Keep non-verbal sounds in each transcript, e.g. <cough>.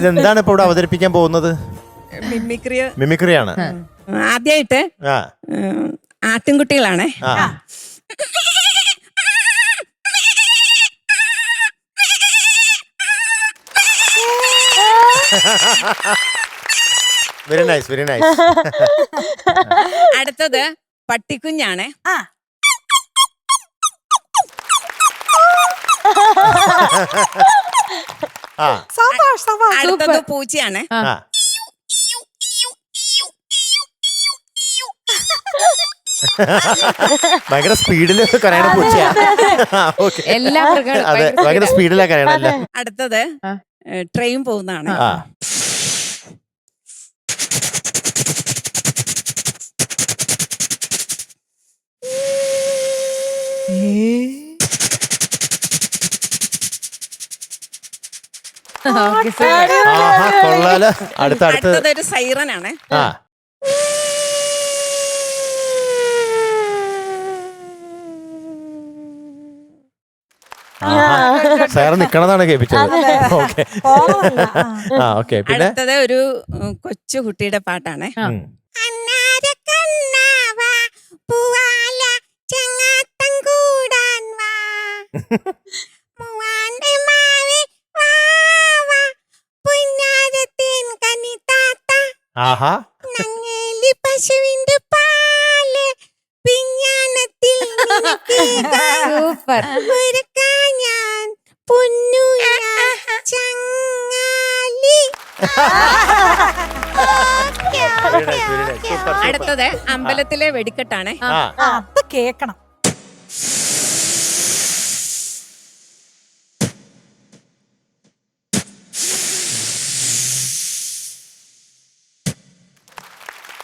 ഇതെന്താണ് ഇപ്പൊ ഇവിടെ അവതരിപ്പിക്കാൻ പോകുന്നത്? മിമിക്രി മിമിക്രിയാണ്. ആദ്യമായിട്ട് ആ. ആട്ടിൻകുട്ടികളാണ്. ആ. വെരി നൈസ് വെരി നൈസ് അടുത്തത് പട്ടിക്കുഞ്ഞാണ്. ആ. <laughs> സബാഷ് സബാഷ് അടുത്തത് പൂച്ചയാണ്. ആ. ഭയങ്കര സ്പീഡിൽ കരയണ പൂച്ചയാ. ഓക്കെ. എല്ലാ മൃഗങ്ങളും അതെ ഭയങ്കര ഭയങ്കര സ്പീഡിലാ കരയണല്ലേ അടുത്തത് ആ. ട്രെയിൻ പോകുന്നതാണ്. ഏ. ആഹാ കൊള്ളാല. അടുത്ത അടുത്ത. സൈറനാണ്. ആ. സാറ് നിക്കണതാണ് കേൾപ്പിച്ചത്. ഓക്കെ. ആ. ഓക്കെ. പിന്നെ? അടുത്തത് ഒരു ഉം, കൊച്ചു കുട്ടിയുടെ പാട്ടാണ്. ഉം. <laughs> ആഹാ. പശുവിന്റെ പാൽ പിഞ്ഞാണത്തിൽ സൂപ്പർ. ഒരുക്കാൻ ഞാൻ പൊന്നു ചങ്ങാലി. അടുത്തത് അമ്പലത്തിലെ വെടിക്കെട്ടാണ്. കേക്കണം.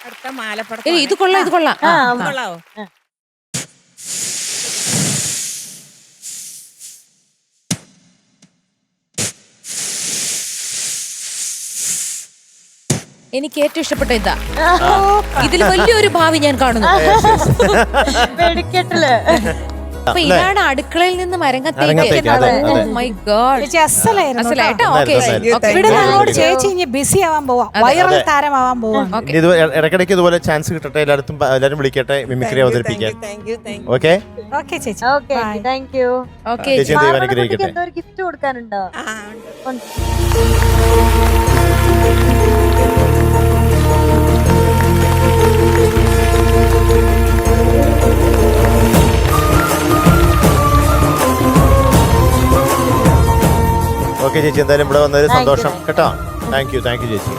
അടുത്ത ഏയ് മാലപ്പടക്കം ഇത് കൊള്ളാം ഇത് കൊള്ളാം. ആ, ആ. കൊള്ളാവോ? എനിക്ക് ഏറ്റവും ഇഷ്ടപ്പെട്ട ഇതാ. ഇതിൽ വലിയൊരു ഭാവി ഞാൻ കാണുന്നു. വെടിക്കെട്ടിൽ. അപ്പൊ ഇതാണ് അടുക്കളയിൽ നിന്ന് അതെ, അതെ. മൈ ഗോഡ് ചേച്ചി അസലായിരുന്നു അസലായിട്ടോ കേട്ടോ. ഓക്കെ. നന്നായിരുന്നു, ഓക്കെ ഇവിടെ Very നമ്മളോട് good. ചേച്ചി ഇനി ബിസി ആവാൻ പോവാ. വൈറൽ താരമാവാൻ പോവാ. ഇനി ഇത് ഇടയ്ക്കിടയ്ക്ക് ഇതുപോലെ ചാൻസ് കിട്ടട്ടെ എല്ലായിടത്തും പ- എല്ലാവരും വിളിക്കട്ടെ മിമിക്രി അവതരിപ്പിക്കാൻ. Thank you thank okay okay ചേച്ചി. Okay Bye. Thank you okay ചേച്ചി ദൈവം അനുഗ്രഹിക്കട്ടെ. എന്തോ ഒരു ഗിഫ്റ്റ് കൊടുക്കാനുണ്ടോ? യു ഓക്കെ ചേച്ചി എന്തായാലും ഇവിടെ വന്നൊരു സന്തോഷം. കേട്ടോ? താങ്ക് യു താങ്ക് യു ചേച്ചി.